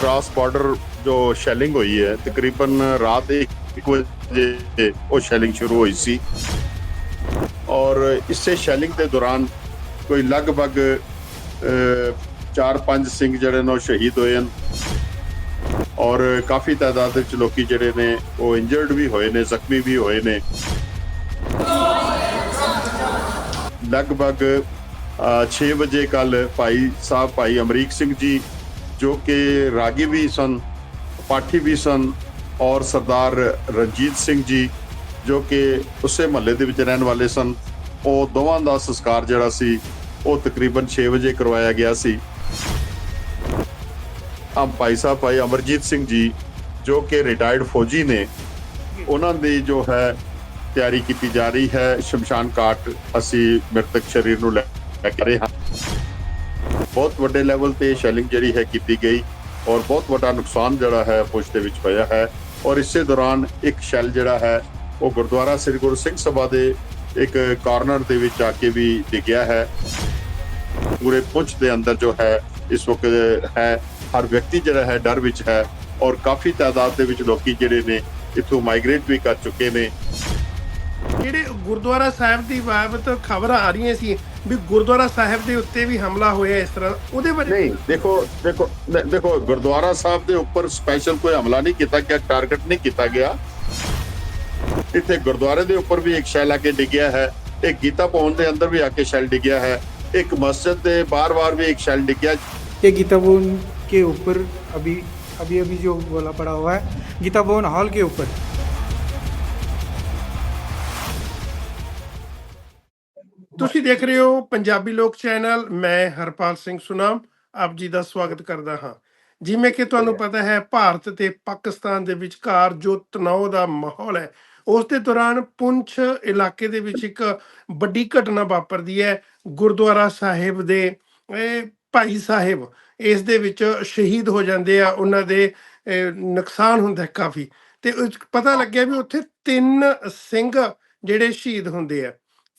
Cross border ਜੋ shelling ਹੋਈ ਹੈ, ਤਕਰੀਬਨ ਰਾਤ 1 ਵਜੇ ਉਹ ਸ਼ੈਲਿੰਗ ਸ਼ੁਰੂ ਹੋਈ ਸੀ। ਔਰ ਇਸੇ ਸ਼ੈਲਿੰਗ ਦੇ ਦੌਰਾਨ ਕੋਈ ਲਗਭਗ 4-5 ਸਿੰਘ ਜਿਹੜੇ ਨੇ ਉਹ ਸ਼ਹੀਦ ਹੋਏ ਹਨ। ਔਰ ਕਾਫੀ ਤਾਦਾਦ ਵਿੱਚ ਲੋਕੀ ਜਿਹੜੇ ਨੇ ਉਹ ਇੰਜਰਡ ਵੀ ਹੋਏ ਨੇ, ਜ਼ਖਮੀ ਵੀ ਹੋਏ ਨੇ। ਲਗਭਗ 6 ਵਜੇ ਕੱਲ ਭਾਈ ਸਾਹਿਬ, ਭਾਈ ਅਮਰੀਕ ਸਿੰਘ ਜੀ ਜੋ ਕਿ ਰਾਗੀ ਵੀ ਸਨ, ਪਾਠੀ ਵੀ ਸਨ ਔਰ ਸਰਦਾਰ ਰਣਜੀਤ ਸਿੰਘ ਜੀ ਜੋ ਕਿ ਉਸੇ ਮਹੱਲੇ ਦੇ ਵਿੱਚ ਰਹਿਣ ਵਾਲੇ ਸਨ, ਉਹ ਦੋਵਾਂ ਦਾ ਸੰਸਕਾਰ ਜਿਹੜਾ ਸੀ, ਉਹ ਤਕਰੀਬਨ 6 ਵਜੇ ਕਰਵਾਇਆ ਗਿਆ ਸੀ। ਆ ਭਾਈ ਸਾਹਿਬ, ਭਾਈ ਅਮਰਜੀਤ ਸਿੰਘ ਜੀ ਜੋ ਕਿ ਰਿਟਾਇਰਡ ਫੌਜੀ ਨੇ, ਉਹਨਾਂ ਦੀ ਜੋ ਹੈ ਤਿਆਰੀ ਕੀਤੀ ਜਾ ਰਹੀ ਹੈ, ਸ਼ਮਸ਼ਾਨ ਘਾਟ ਅਸੀਂ ਮ੍ਰਿਤਕ ਸਰੀਰ ਨੂੰ ਲੈ ਕੇ ਰਹੇ ਹਾਂ। ਬਹੁਤ ਵੱਡੇ ਲੈਵਲ ਤੇ ਸ਼ੈਲਿੰਗ ਜਿਹੜੀ ਹੈ ਕੀਤੀ ਗਈ ਔਰ ਬਹੁਤ ਵੱਡਾ ਨੁਕਸਾਨ ਜਿਹੜਾ ਹੈ ਪੁਸ਼ ਦੇ ਵਿੱਚ ਹੋਇਆ ਹੈ। ਔਰ ਇਸੇ ਦੌਰਾਨ ਇੱਕ ਸ਼ੈਲ ਜਿਹੜਾ ਹੈ, ਉਹ ਗੁਰਦੁਆਰਾ ਸ੍ਰੀ ਗੁਰੂ ਸਿੰਘ ਸਭਾ ਦੇ ਇੱਕ ਕਾਰਨਰ ਦੇ ਵਿੱਚ ਆ ਕੇ ਵੀ ਡਿੱਗਿਆ ਹੈ। ਪੂਰੇ ਪੁੰਛ ਦੇ ਅੰਦਰ ਜੋ ਹੈ, ਇਸ ਵਕਤ ਹੈ, ਹਰ ਵਿਅਕਤੀ ਜਿਹੜਾ ਹੈ ਡਰ ਵਿੱਚ ਹੈ ਔਰ ਕਾਫੀ ਤਾਦਾਦ ਦੇ ਵਿੱਚ ਲੋਕੀ ਜਿਹੜੇ ਨੇ, ਇੱਥੋਂ ਮਾਈਗ੍ਰੇਟ ਵੀ ਕਰ ਚੁੱਕੇ ਨੇ। ਜਿਹੜੇ ਗੁਰਦੁਆਰਾ ਸਾਹਿਬ ਦੀ ਬਾਬਤ ਖਬਰਾਂ ਆ ਰਹੀਆਂ ਸੀ ਵੀ ਗੁਰਦੁਆਰਾ ਸਾਹਿਬ ਦੇ ਉੱਤੇ ਵੀ ਹਮਲਾ ਹੋਇਆ ਇਸ ਤਰ੍ਹਾਂ ਉਹਦੇ ਬਾਰੇ ਨਹੀਂ ਦੇਖੋ ਦੇਖੋ ਨਹੀਂ, ਦੇਖੋ ਗੁਰਦੁਆਰਾ ਸਾਹਿਬ ਦੇ ਉੱਪਰ ਸਪੈਸ਼ਲ ਕੋਈ ਹਮਲਾ ਨਹੀਂ ਕੀਤਾ ਗਿਆ ਟਾਰਗੇਟ ਨਹੀਂ ਕੀਤਾ ਗਿਆ ਇੱਥੇ ਗੁਰਦੁਆਰੇ ਦੇ ਉੱਪਰ ਵੀ ਇੱਕ ਸ਼ੈਲ ਆ ਕੇ ਡਿੱਗਿਆ ਹੈ ਇੱਕ ਗੀਤਾ ਭਵਨ ਦੇ ਅੰਦਰ ਵੀ ਆ ਕੇ ਸ਼ੈਲ ਡਿੱਗਿਆ ਹੈ ਇੱਕ ਮਸਜਿਦ ਦੇ ਬਾਰ-ਬਾਰ ਵੀ ਇੱਕ ਸ਼ੈਲ ਡਿੱਗਿਆ ये गीता भवन के ऊपर अभी अभी अभी जो गोला पड़ा हुआ है गीता भवन हॉल के ऊपर ਤੁਸੀਂ ਦੇਖ ਰਹੇ ਹੋ ਪੰਜਾਬੀ ਲੋਕ ਚੈਨਲ ਮੈਂ ਹਰਪਾਲ ਸਿੰਘ ਸੁਨਾਮ ਆਪ ਜੀ ਦਾ ਸਵਾਗਤ ਕਰਦਾ ਹਾਂ। ਜਿਵੇਂ ਕਿ ਤੁਹਾਨੂੰ ਪਤਾ ਹੈ ਭਾਰਤ ਤੇ ਪਾਕਿਸਤਾਨ ਦੇ ਵਿਚਕਾਰ ਜੋ ਤਣਾਅ ਦਾ ਮਾਹੌਲ ਹੈ ਉਸ ਦੇ ਦੌਰਾਨ ਪੁੰਛ ਇਲਾਕੇ ਦੇ ਵਿੱਚ ਇੱਕ ਵੱਡੀ ਘਟਨਾ ਵਾਪਰਦੀ ਹੈ ਗੁਰਦੁਆਰਾ ਸਾਹਿਬ ਦੇ ਇਹ ਭਾਈ ਸਾਹਿਬ ਇਸ ਦੇ ਵਿੱਚ ਸ਼ਹੀਦ ਹੋ ਜਾਂਦੇ ਆ ਉਹਨਾਂ ਦੇ ਨੁਕਸਾਨ ਹੁੰਦਾ ਹੈ ਕਾਫੀ। ਤੇ ਪਤਾ ਲੱਗਿਆ ਵੀ ਉੱਥੇ ਤਿੰਨ ਸਿੰਘ ਜਿਹੜੇ ਸ਼ਹੀਦ ਹੁੰਦੇ ਆ।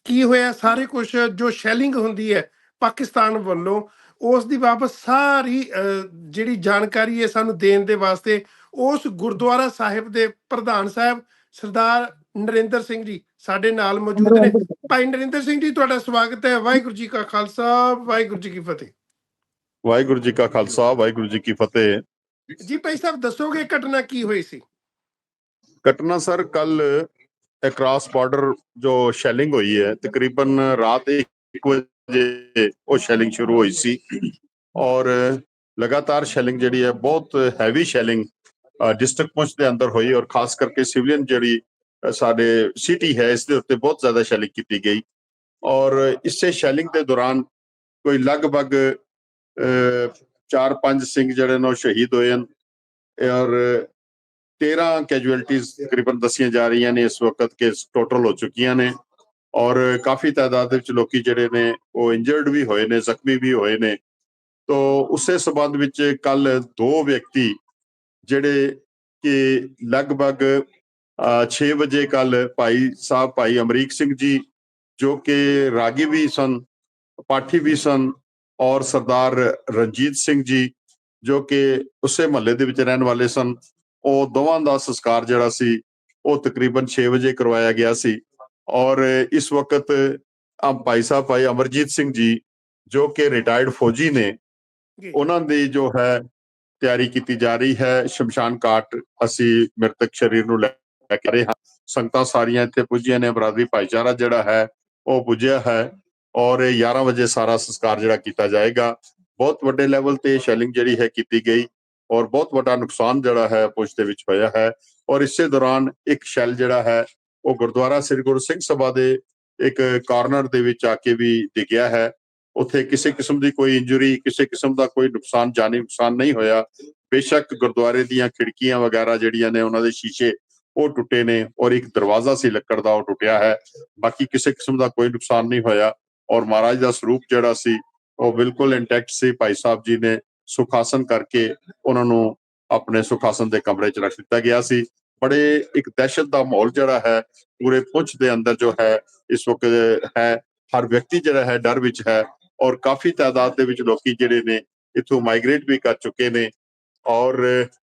ਕੀ ਹੋਇਆ? ਸਾਰੇ ਕੁਝ ਜੋ ਸ਼ੈਲਿੰਗ ਹੁੰਦੀ ਹੈ ਪਾਕਿਸਤਾਨ ਵੱਲੋਂ ਉਸ ਦੀ ਬਾਬਤ ਸਾਰੀ ਜਿਹੜੀ ਜਾਣਕਾਰੀ ਹੈ ਸਾਨੂੰ ਦੇਣ ਦੇ ਵਾਸਤੇ ਉਸ ਗੁਰਦੁਆਰਾ ਸਾਹਿਬ ਦੇ ਪ੍ਰਧਾਨ ਸਾਹਿਬ ਸਰਦਾਰ ਨਰਿੰਦਰ ਸਿੰਘ ਜੀ ਸਾਡੇ ਨਾਲ ਮੌਜੂਦ ਨੇ। ਭਾਈ ਨਰਿੰਦਰ ਸਿੰਘ ਜੀ ਤੁਹਾਡਾ ਸਵਾਗਤ ਹੈ। ਵਾਹਿਗੁਰੂ ਜੀ ਕਾ ਖਾਲਸਾ ਵਾਹਿਗੁਰੂ ਜੀ ਕੀ ਫਤਿਹ। ਵਾਹਿਗੁਰੂ ਜੀ ਕਾ ਖਾਲਸਾ ਵਾਹਿਗੁਰੂ ਜੀ ਕੀ ਫਤਿਹ। ਜੀ ਭਾਈ ਸਾਹਿਬ ਦੱਸੋਗੇ ਘਟਨਾ ਕੀ ਹੋਈ ਸੀ? ਘਟਨਾ ਸਰ ਕੱਲ ਕ੍ਰਾਸ ਬਾਰਡਰ ਜੋ ਸ਼ੈਲਿੰਗ ਹੋਈ ਹੈ, ਤਕਰੀਬਨ ਰਾਤ 1 ਵਜੇ ਉਹ ਸ਼ੈਲਿੰਗ ਸ਼ੁਰੂ ਹੋਈ ਸੀ ਔਰ ਲਗਾਤਾਰ ਸ਼ੈਲਿੰਗ ਜਿਹੜੀ ਹੈ ਬਹੁਤ ਹੈਵੀ ਸ਼ੈਲਿੰਗ ਡਿਸਟ੍ਰਿਕਟ ਪੁੰਛ ਦੇ ਅੰਦਰ ਹੋਈ ਔਰ ਖਾਸ ਕਰਕੇ ਸਿਵਲੀਅਨ ਜਿਹੜੀ ਸਾਡੇ ਸਿਟੀ ਹੈ, ਇਸ ਦੇ ਉੱਤੇ ਬਹੁਤ ਜ਼ਿਆਦਾ ਸ਼ੈਲਿੰਗ ਕੀਤੀ ਗਈ ਔਰ ਇਸੇ ਸ਼ੈਲਿੰਗ ਦੇ ਦੌਰਾਨ ਕੋਈ ਲਗਭਗ 4-5 ਸਿੰਘ ਜਿਹੜੇ ਨੇ ਉਹ ਸ਼ਹੀਦ ਹੋਏ ਹਨ ਔਰ 13 ਕੈਜੁਅਲਟੀਜ਼ ਤਕਰੀਬਨ ਦੱਸੀਆਂ ਜਾ ਰਹੀਆਂ ਨੇ ਇਸ ਵਕਤ ਕਿ ਟੋਟਲ ਹੋ ਚੁੱਕੀਆਂ ਨੇ। ਔਰ ਕਾਫੀ ਤਾਦਾਦ ਵਿੱਚ ਲੋਕੀ ਜਿਹੜੇ ਨੇ ਉਹ ਇੰਜਰਡ ਵੀ ਹੋਏ ਨੇ ਜ਼ਖਮੀ ਵੀ ਹੋਏ ਨੇ। ਤੋਂ ਉਸੇ ਸਬੰਧ ਵਿੱਚ ਕੱਲ ਦੋ ਵਿਅਕਤੀ ਜਿਹੜੇ ਕਿ ਲਗਭਗ 6 ਵਜੇ ਕੱਲ ਭਾਈ ਸਾਹਿਬ ਭਾਈ ਅਮਰੀਕ ਸਿੰਘ ਜੀ ਜੋ ਕਿ ਰਾਗੀ ਵੀ ਸਨ ਪਾਠੀ ਵੀ ਸਨ ਔਰ ਸਰਦਾਰ ਰਣਜੀਤ ਸਿੰਘ ਜੀ ਜੋ ਕਿ ਉਸੇ ਮਹੱਲੇ ਦੇ ਵਿੱਚ ਰਹਿਣ ਵਾਲੇ ਸਨ। ਉਹ ਦੋਵਾਂ ਦਾ ਸੰਸਕਾਰ ਜਿਹੜਾ ਸੀ ਉਹ ਤਕਰੀਬਨ 6 ਵਜੇ ਕਰਵਾਇਆ ਗਿਆ ਸੀ। ਔਰ ਇਸ ਵਕਤ ਆ ਭਾਈ ਸਾਹਿਬ ਭਾਈ ਅਮਰਜੀਤ ਸਿੰਘ ਜੀ ਜੋ ਕਿ ਰਿਟਾਇਰਡ ਫੌਜੀ ਨੇ। ਉਹਨਾਂ ਦੀ ਜੋ ਹੈ ਤਿਆਰੀ ਕੀਤੀ ਜਾ ਰਹੀ ਹੈ। ਸ਼ਮਸ਼ਾਨ ਘਾਟ ਅਸੀਂ ਮ੍ਰਿਤਕ ਸਰੀਰ ਨੂੰ ਲੈ ਕੇ ਰਹੇ ਹਾਂ। ਸੰਗਤਾਂ ਸਾਰੀਆਂ ਇੱਥੇ ਪੁੱਜੀਆਂ ਨੇ। ਬਰਾਦਰੀ ਭਾਈਚਾਰਾ ਜਿਹੜਾ ਹੈ ਉਹ ਪੁੱਜਿਆ ਹੈ। ਔਰ 11 ਵਜੇ ਸਾਰਾ ਸੰਸਕਾਰ ਜਿਹੜਾ ਕੀਤਾ ਜਾਏਗਾ। ਬਹੁਤ ਵੱਡੇ ਲੈਵਲ ਤੇ ਸ਼ੈਲਿੰਗ ਜਿਹੜੀ ਹੈ ਕੀਤੀ ਗਈ। ਔਰ ਬਹੁਤ ਵੱਡਾ ਨੁਕਸਾਨ ਜਿਹੜਾ ਹੈ ਪੁੱਛ ਦੇ ਵਿੱਚ ਹੋਇਆ ਹੈ। ਔਰ ਇਸੇ ਦੌਰਾਨ ਇੱਕ ਸ਼ੈਲ ਜਿਹੜਾ ਹੈ, ਉਹ ਗੁਰਦੁਆਰਾ ਸ੍ਰੀ ਗੁਰੂ ਸਿੰਘ ਸਭਾ ਦੇ ਇੱਕ ਕਾਰਨਰ ਦੇ ਵਿੱਚ ਆ ਕੇ ਵੀ ਡਿੱਗਿਆ ਹੈ। ਉੱਥੇ ਕਿਸੇ ਕਿਸਮ ਦੀ ਕੋਈ ਇੰਜਰੀ, ਕਿਸੇ ਕਿਸਮ ਦਾ ਕੋਈ ਨੁਕਸਾਨ, ਜਾਨੀ ਨੁਕਸਾਨ ਨਹੀਂ ਹੋਇਆ। ਬੇਸ਼ੱਕ ਗੁਰਦੁਆਰੇ ਦੀਆਂ ਖਿੜਕੀਆਂ ਵਗੈਰਾ ਜਿਹੜੀਆਂ ਨੇ ਉਹਨਾਂ ਦੇ ਸ਼ੀਸ਼ੇ, ਉਹ ਟੁੱਟੇ ਨੇ ਔਰ ਇੱਕ ਦਰਵਾਜ਼ਾ ਸੀ, ਲੱਕੜ ਦਾ ਉਹ ਟੁੱਟਿਆ ਹੈ। ਬਾਕੀ ਕਿਸੇ ਕਿਸਮ ਦਾ ਕੋਈ ਨੁਕਸਾਨ ਨਹੀਂ ਹੋਇਆ। ਔਰ ਮਹਾਰਾਜ ਦਾ ਸਰੂਪ ਜਿਹੜਾ ਸੀ, ਉਹ ਬਿਲਕੁਲ ਇੰਟੈਕਟ ਸੀ। ਭਾਈ ਸਾਹਿਬ ਜੀ ਨੇ ਸੁਖਾਸਨ ਕਰਕੇ ਉਹਨਾਂ ਨੂੰ ਆਪਣੇ ਸੁਖਾਸਨ ਦੇ ਕਮਰੇ 'ਚ ਰੱਖ ਦਿੱਤਾ ਗਿਆ ਸੀ। ਬੜੇ ਇੱਕ ਦਹਿਸ਼ਤ ਦਾ ਮਾਹੌਲ ਜਿਹੜਾ ਹੈ, ਪੂਰੇ ਪੁੰਛ ਦੇ ਅੰਦਰ ਜੋ ਹੈ, ਇਸ ਵਕਤ ਹੈ, ਹਰ ਵਿਅਕਤੀ ਜਿਹੜਾ ਹੈ, ਡਰ ਵਿੱਚ ਹੈ ਔਰ ਕਾਫੀ ਤਾਦਾਦ ਦੇ ਵਿੱਚ ਲੋਕੀ ਜਿਹੜੇ ਨੇ, ਇੱਥੋਂ ਮਾਈਗ੍ਰੇਟ ਵੀ ਕਰ ਚੁੱਕੇ ਨੇ ਔਰ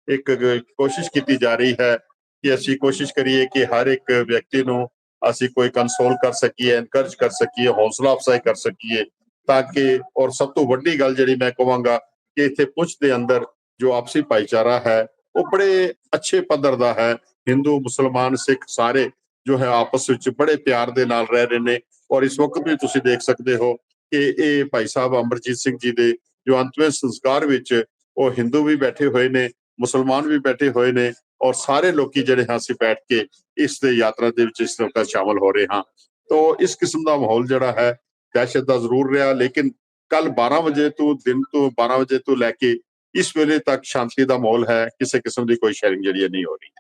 ਇੱਕ ਕੋਸ਼ਿਸ਼ ਕੀਤੀ ਜਾ ਰਹੀ ਹੈ ਕਿ ਅਸੀਂ ਕੋਸ਼ਿਸ਼ ਕਰੀਏ ਕਿ ਹਰ ਇੱਕ ਵਿਅਕਤੀ ਨੂੰ ਅਸੀਂ ਕੋਈ ਕੰਸੋਲ ਕਰ ਸਕੀਏ ਐਨਕਰੇਜ ਕਰ ਸਕੀਏ, ਹੌਸਲਾ ਅਫਜ਼ਾਈ ਕਰ ਸਕੀਏ ਤਾਂ ਕਿ ਔਰ ਸਭ ਤੋਂ ਵੱਡੀ ਗੱਲ ਜਿਹੜੀ ਮੈਂ ਕਹਾਂਗਾ ਕਿ ਇੱਥੇ ਪੁੰਛ ਦੇ ਅੰਦਰ ਜੋ ਆਪਸੀ ਭਾਈਚਾਰਾ ਹੈ, ਉਹ ਬੜੇ ਅੱਛੇ ਪੱਧਰ ਦਾ ਹੈ। ਹਿੰਦੂ, ਮੁਸਲਮਾਨ, ਸਿੱਖ ਸਾਰੇ ਜੋ ਹੈ ਆਪਸ ਵਿੱਚ ਬੜੇ ਪਿਆਰ ਦੇ ਨਾਲ ਰਹਿ ਰਹੇ ਨੇ ਔਰ ਇਸ ਵਕਤ ਵੀ ਤੁਸੀਂ ਦੇਖ ਸਕਦੇ ਹੋ ਕਿ ਇਹ ਭਾਈ ਸਾਹਿਬ ਅਮਰਜੀਤ ਸਿੰਘ ਜੀ ਦੇ ਜੋ ਅੰਤਿਮ ਸੰਸਕਾਰ ਵਿੱਚ ਉਹ ਹਿੰਦੂ ਵੀ ਬੈਠੇ ਹੋਏ ਨੇ, ਮੁਸਲਮਾਨ ਵੀ ਬੈਠੇ ਹੋਏ ਨੇ ਔਰ ਸਾਰੇ ਲੋਕੀ ਜਿਹੜੇ ਹਾਂ ਅਸੀਂ ਬੈਠ ਕੇ ਇਸ ਦੇ ਯਾਤਰਾ ਦੇ ਵਿੱਚ ਇਸ ਵਕਤ ਸ਼ਾਮਲ ਹੋ ਰਹੇ ਹਾਂ। ਤੋਂ ਇਸ ਕਿਸਮ ਦਾ ਮਾਹੌਲ ਜਿਹੜਾ ਹੈ, ਦਹਿਸ਼ਤ ਦਾ ਜ਼ਰੂਰ ਰਿਹਾ ਲੇਕਿਨ ਕੱਲ 12 ਵਜੇ ਤੋਂ ਦਿਨ ਤੋਂ 12 ਵਜੇ ਤੋਂ ਲੈ ਕੇ ਇਸ ਵੇਲੇ ਤੱਕ ਸ਼ਾਂਤੀ ਦਾ ਮਾਹੌਲ ਹੈ ਕਿਸੇ ਕਿਸਮ ਦੀ ਕੋਈ ਸ਼ੈਰਿੰਗ ਜਿਹੜੀ ਨਹੀਂ ਹੋ ਰਹੀ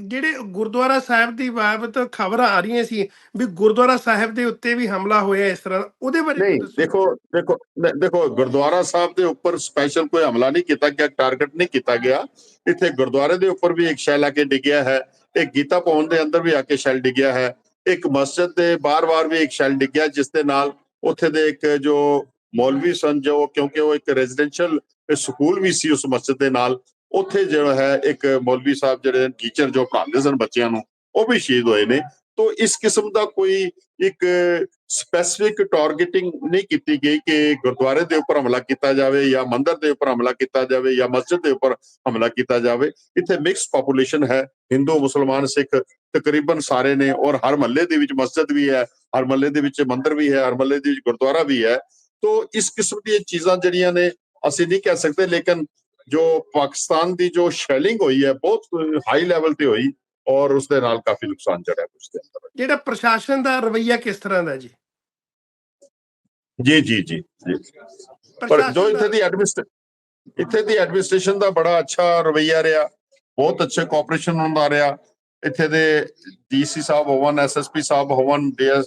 ਜਿਹੜੇ ਗੁਰਦੁਆਰਾ ਸਾਹਿਬ ਦੀ ਬਾਬਤ ਖਬਰਾਂ ਆ ਰਹੀਆਂ ਸੀ ਵੀ ਗੁਰਦੁਆਰਾ ਸਾਹਿਬ ਦੇ ਉੱਤੇ ਵੀ ਹਮਲਾ ਹੋਇਆ ਇਸ ਤਰ੍ਹਾਂ ਉਹਦੇ ਬਾਰੇ ਨਹੀਂ। ਦੇਖੋ ਦੇਖੋ ਦੇਖੋ ਗੁਰਦੁਆਰਾ ਸਾਹਿਬ ਦੇ ਉੱਪਰ ਸਪੈਸ਼ਲ ਕੋਈ ਹਮਲਾ ਨਹੀਂ ਕੀਤਾ ਗਿਆ ਟਾਰਗੇਟ ਨਹੀਂ ਕੀਤਾ ਗਿਆ ਇੱਥੇ ਗੁਰਦੁਆਰੇ ਦੇ ਉੱਪਰ ਵੀ ਇੱਕ ਸ਼ੈਲ ਆ ਕੇ ਡਿੱਗਿਆ ਹੈ ਇੱਕ ਗੀਤਾ ਭਵਨ ਦੇ ਅੰਦਰ ਵੀ ਆ ਕੇ ਸ਼ੈਲ ਡਿੱਗਿਆ ਹੈ ਇੱਕ ਮਸਜਿਦ ਦੇ ਬਾਰ-ਬਾਰ ਵੀ ਇੱਕ ਸ਼ੈਲ ਡਿੱਗਿਆ ਜਿਸ ਦੇ ਨਾਲ ਉੱਥੇ ਦੇ ਇੱਕ ਜੋ ਮੌਲਵੀ ਸਨ ਜੋ ਕਿਉਂਕਿ ਉਹ ਇੱਕ ਰੈਜ਼ੀਡੈਂਸ਼ੀਅਲ ਸਕੂਲ ਵੀ ਸੀ ਉਸ ਮਸਜਿਦ ਦੇ ਨਾਲ, ਉੱਥੇ ਜਿਹੜਾ ਹੈ ਇੱਕ ਮੌਲਵੀ ਸਾਹਿਬ ਜਿਹੜੇ ਟੀਚਰ ਜੋ ਪੜ੍ਹਾਉਂਦੇ ਸਨ ਬੱਚਿਆਂ ਨੂੰ, ਉਹ ਵੀ ਸ਼ਹੀਦ ਹੋਏ ਨੇ। ਤੋਂ ਇਸ ਕਿਸਮ ਦਾ ਕੋਈ ਇੱਕ ਸਪੈਸਿਫਿਕ ਟਾਰਗੇਟਿੰਗ ਨਹੀਂ ਕੀਤੀ ਗਈ ਕਿ ਗੁਰਦੁਆਰੇ ਦੇ ਉੱਪਰ ਹਮਲਾ ਕੀਤਾ ਜਾਵੇ ਜਾਂ ਮੰਦਰ ਦੇ ਉੱਪਰ ਹਮਲਾ ਕੀਤਾ ਜਾਵੇ ਜਾਂ ਮਸਜਿਦ ਦੇ ਉੱਪਰ ਹਮਲਾ ਕੀਤਾ ਜਾਵੇ। ਇੱਥੇ ਮਿਕਸ ਪੋਪੂਲੇਸ਼ਨ ਹੈ, ਹਿੰਦੂ, ਮੁਸਲਮਾਨ, ਸਿੱਖ ਤਕਰੀਬਨ ਸਾਰੇ ਨੇ ਔਰ ਹਰ ਮਹੱਲੇ ਦੇ ਵਿੱਚ ਮਸਜਿਦ ਵੀ ਹੈ, ਹਰ ਮਹੱਲੇ ਦੇ ਵਿੱਚ ਮੰਦਰ ਵੀ ਹੈ, ਹਰ ਮਹੱਲੇ ਦੇ ਵਿੱਚ ਗੁਰਦੁਆਰਾ ਵੀ ਹੈ। ਤੋਂ ਇਸ ਕਿਸਮ ਦੀਆਂ ਚੀਜ਼ਾਂ ਜਿਹੜੀਆਂ ਨੇ ਅਸੀਂ ਨਹੀਂ ਕਹਿ ਸਕਦੇ ਲੇਕਿਨ ਜੋ ਪਾਕਿਸਤਾਨ ਦੀ ਜੋ ਸ਼ੈਲਿੰਗ ਹੋਈ ਹੈ ਬਹੁਤ ਹਾਈ ਲੈਵਲ ਤੇ ਹੋਈ ਔਰ ਉਸ ਦੇ ਨਾਲ ਕਾਫੀ ਨੁਕਸਾਨ ਜਿਹੜਾ ਉਸ ਦੇ ਅੰਦਰ ਜਿਹੜਾ ਪ੍ਰਸ਼ਾਸਨ ਦਾ ਰਵਈਆ ਕਿਸ ਤਰ੍ਹਾਂ ਦਾ ਜੀ? ਜੀ ਜੀ ਜੀ ਪਰ ਜੋ ਦਾ- ਇੱਥੇ ਦੀ ਐਡਮਿਨਿਸਟ ਇੱਥੇ ਦੀ ਐਡਮਿਨਿਸਟ੍ਰੇਸ਼ਨ ਦਾ ਬੜਾ ਅੱਛਾ ਰਵਈਆ ਰਿਹਾ ਬਹੁਤ ਅੱਛੇ ਕੋਆਪਰੇਸ਼ਨ ਹੁੰਦਾ ਰਿਹਾ। ਇੱਥੇ ਦੇ ਡੀਸੀ ਸਾਹਿਬ ਹੋਵਨ ਐਸਐਸਪੀ ਸਾਹਿਬ ਹੋਵਨ ਡੀਐਸ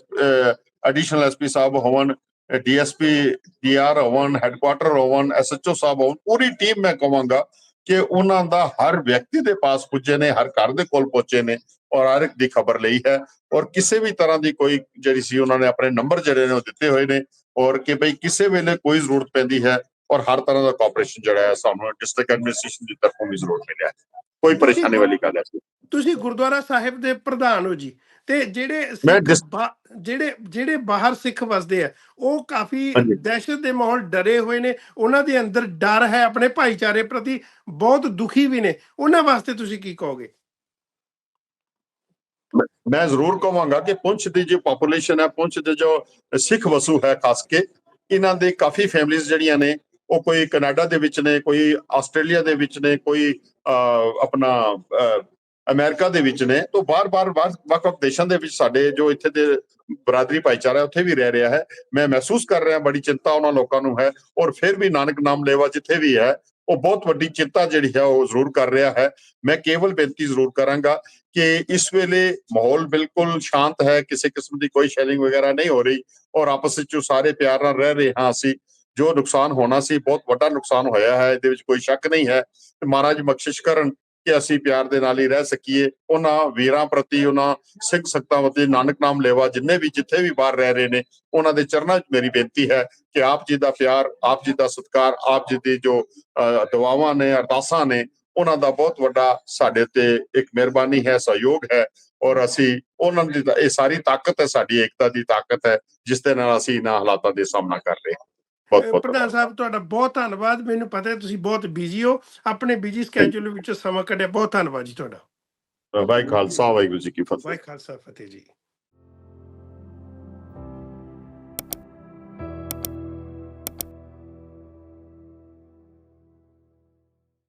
ਐਡੀਸ਼ਨਲ ਐਸਪੀ ਸਾਹਿਬ ਹੋਵਨ ਡੀਐਸਪੀ ਡੀਆਰ ਹੋਵਨ ਹੈੱਡਕੁਆਟਰ ਹੋਵਨ ਐਸਐਚਓ ਸਾਹਿਬ ਹੋਵਨ ਪੂਰੀ ਟੀਮ ਮੈਂ ਕਹਾਂਗਾ ਕਿ ਉਹਨਾਂ ਦਾ ਹਰ ਵਿਅਕਤੀ ਦੇ ਪਾਸ ਪੁੱਜੇ ਨੇ ਹਰ ਘਰ ਦੇ ਕੋਲ ਪਹੁੰਚੇ ਨੇ ਔਰ ਹਰ ਇੱਕ ਦੀ ਖਬਰ ਲਈ ਹੈ ਔਰ ਕਿਸੇ ਵੀ ਤਰ੍ਹਾਂ ਦੀ ਕੋਈ ਜਿਹੜੀ ਸੀ ਉਹਨਾਂ ਨੇ ਆਪਣੇ ਨੰਬਰ ਜਿਹੜੇ ਨੇ ਉਹ ਦਿੱਤੇ ਹੋਏ ਨੇ ਔਰ ਕਿ ਭਈ ਕਿਸੇ ਵੇਲੇ ਕੋਈ ਜ਼ਰੂਰਤ ਪੈਂਦੀ ਹੈ ਔਰ ਹਰ ਤਰ੍ਹਾਂ ਦਾ ਕੋਆਪਰੇਸ਼ਨ ਜਿਹੜਾ ਹੈ ਸਾਨੂੰ ਡਿਸਟ੍ਰਿਕਟ ਐਡਮਿਨਿਸਟ੍ਰੇਸ਼ਨ ਦੀ ਤਰਫੋਂ ਵੀ ਜ਼ਰੂਰ ਮਿਲਿਆ ਕੋਈ ਪਰੇਸ਼ਾਨੀ ਵਾਲੀ ਗੱਲ ਹੈ। ਤੁਸੀਂ ਗੁਰਦੁਆਰਾ ਸਾਹਿਬ ਦੇ ਪ੍ਰਧਾਨ ਹੋ ਜੀ ਤੇ ਜਿਹੜੇ ਜਿਹੜੇ ਜਿਹੜੇ ਬਾਹਰ ਸਿੱਖ ਵਸਦੇ ਆ ਉਹ ਕਾਫੀ। ਦਹਿਸ਼ਤ ਦੇ ਮਾਹੌਲ ਡਰੇ ਹੋਏ ਨੇ ਉਹਨਾਂ ਦੇ ਅੰਦਰ ਡਰ ਹੈ ਆਪਣੇ ਭਾਈਚਾਰੇ ਪ੍ਰਤੀ ਬਹੁਤ ਦੁਖੀ ਵੀ ਨੇ ਉਹਨਾਂ ਵਾਸਤੇ ਤੁਸੀਂ ਕੀ ਕਹੋਗੇ ਮੈਂ ਜ਼ਰੂਰ ਕਹਾਂਗਾ ਕਿ ਪੁੰਛ ਦੀ ਜੋ ਪੋਪੂਲੇਸ਼ਨ ਹੈ ਪੁੰਛ ਦੇ ਜੋ ਸਿੱਖ ਵਸੂ ਹੈ ਖਾਸ ਕੇ ਇਹਨਾਂ ਦੇ ਕਾਫੀ ਫੈਮਿਲੀਆਂ ਜਿਹੜੀਆਂ ਨੇ ਉਹ ਕੋਈ ਕੈਨੇਡਾ ਦੇ ਵਿੱਚ ਨੇ ਕੋਈ ਆਸਟ੍ਰੇਲੀਆ ਦੇ ਵਿੱਚ ਨੇ ਕੋਈ ਆਪਣਾ ਅਮਰੀਕਾ ਦੇ ਵਿੱਚ ਨੇ, ਤੋਂ ਬਾਰ-ਬਾਰ ਵੱਖ-ਵੱਖ ਦੇਸ਼ਾਂ ਦੇ ਵਿੱਚ ਸਾਡੇ ਜੋ ਇੱਥੇ ਦੇ ਬਰਾਦਰੀ ਭਾਈਚਾਰਾ ਉੱਥੇ ਵੀ ਰਹਿ ਰਿਹਾ ਹੈ। ਮੈਂ ਮਹਿਸੂਸ ਕਰ ਰਿਹਾ, ਬੜੀ ਚਿੰਤਾ ਉਹਨਾਂ ਲੋਕਾਂ ਨੂੰ ਹੈ ਔਰ ਫਿਰ ਵੀ ਨਾਨਕ ਨਾਮ ਲੇਵਾ ਜਿੱਥੇ ਵੀ ਹੈ, ਉਹ ਬਹੁਤ ਵੱਡੀ ਚਿੰਤਾ ਜਿਹੜੀ ਹੈ, ਉਹ ਜ਼ਰੂਰ ਕਰ ਰਿਹਾ ਹੈ। ਮੈਂ ਕੇਵਲ ਬੇਨਤੀ ਜ਼ਰੂਰ ਕਰਾਂਗਾ ਕਿ ਇਸ ਵੇਲੇ ਮਾਹੌਲ ਬਿਲਕੁਲ ਸ਼ਾਂਤ ਹੈ, ਕਿਸੇ ਕਿਸਮ ਦੀ ਕੋਈ ਸ਼ੈਲਿੰਗ ਵਗੈਰਾ ਨਹੀਂ ਹੋ ਰਹੀ ਔਰ ਆਪਸ ਵਿੱਚ ਸਾਰੇ ਪਿਆਰ ਨਾਲ ਰਹਿ ਰਹੇ ਹਾਂ ਅਸੀਂ। ਜੋ ਨੁਕਸਾਨ ਹੋਣਾ ਸੀ, ਬਹੁਤ ਵੱਡਾ ਨੁਕਸਾਨ ਹੋਇਆ ਹੈ, ਇਹਦੇ ਵਿੱਚ ਕੋਈ ਸ਼ੱਕ ਨਹੀਂ ਹੈ। ਤੇ ਮਹਾਰਾਜ ਬਖਸ਼ਿਸ਼ ਕਰਨ ਕਿ ਅਸੀਂ ਪਿਆਰ ਦੇ ਨਾਲ ਹੀ ਰਹਿ ਸਕੀਏ। ਉਹਨਾਂ ਵੀਰਾਂ ਪ੍ਰਤੀ ਉਹਨਾਂ ਸਿੱਖ ਸੰਗਤਾਂ ਪ੍ਰਤੀ ਨਾਨਕ ਨਾਮ ਲੇਵਾ ਜਿੰਨੇ ਵੀ ਜਿੱਥੇ ਵੀ ਬਾਹਰ ਰਹਿ ਰਹੇ ਨੇ ਉਹਨਾਂ ਦੇ ਚਰਨਾਂ 'ਚ ਮੇਰੀ ਬੇਨਤੀ ਹੈ ਕਿ ਆਪ ਜੀ ਦਾ ਪਿਆਰ ਆਪ ਜੀ ਦਾ ਸਤਿਕਾਰ ਆਪ ਜੀ ਦੀ ਜੋ ਅਹ, ਦੁਆਵਾਂ ਨੇ ਅਰਦਾਸਾਂ ਨੇ ਉਹਨਾਂ ਦਾ ਬਹੁਤ ਵੱਡਾ ਸਾਡੇ ਤੇ ਇੱਕ ਮਿਹਰਬਾਨੀ ਹੈ ਸਹਿਯੋਗ ਹੈ ਔਰ ਅਸੀਂ ਉਹਨਾਂ ਦੀ ਇਹ ਸਾਰੀ ਤਾਕਤ ਹੈ ਸਾਡੀ ਏਕਤਾ ਦੀ ਤਾਕਤ ਹੈ ਜਿਸ ਦੇ ਨਾਲ ਅਸੀਂ ਇਹਨਾਂ ਹਾਲਾਤਾਂ ਦੇ ਸਾਹਮਣਾ ਕਰ ਰਹੇ ਹਾਂ। ਪ੍ਰਧਾਨ ਸਾਹਿਬ ਤੁਹਾਡਾ ਬਹੁਤ ਧੰਨਵਾਦ। ਮੈਨੂੰ ਪਤਾ ਹੈ ਤੁਸੀਂ ਬਹੁਤ ਬਿਜ਼ੀ ਹੋ। ਆਪਣੇ ਬਿਜ਼ੀ ਸਕੇਜੂਲ ਵਿੱਚ ਸਮਾਂ ਕੱਢਿਆ। ਬਹੁਤ ਧੰਨਵਾਦ ਜੀ ਤੁਹਾਡਾ। ਵਾਹਿਗੁਰੂ ਖਾਲਸਾ ਵਾਹਿਗੁਰੂ ਜੀ ਕੀ ਫਤਿਹ। ਵਾਹਿ ਖਾਲਸਾ ਫਤਿਹ ਜੀ।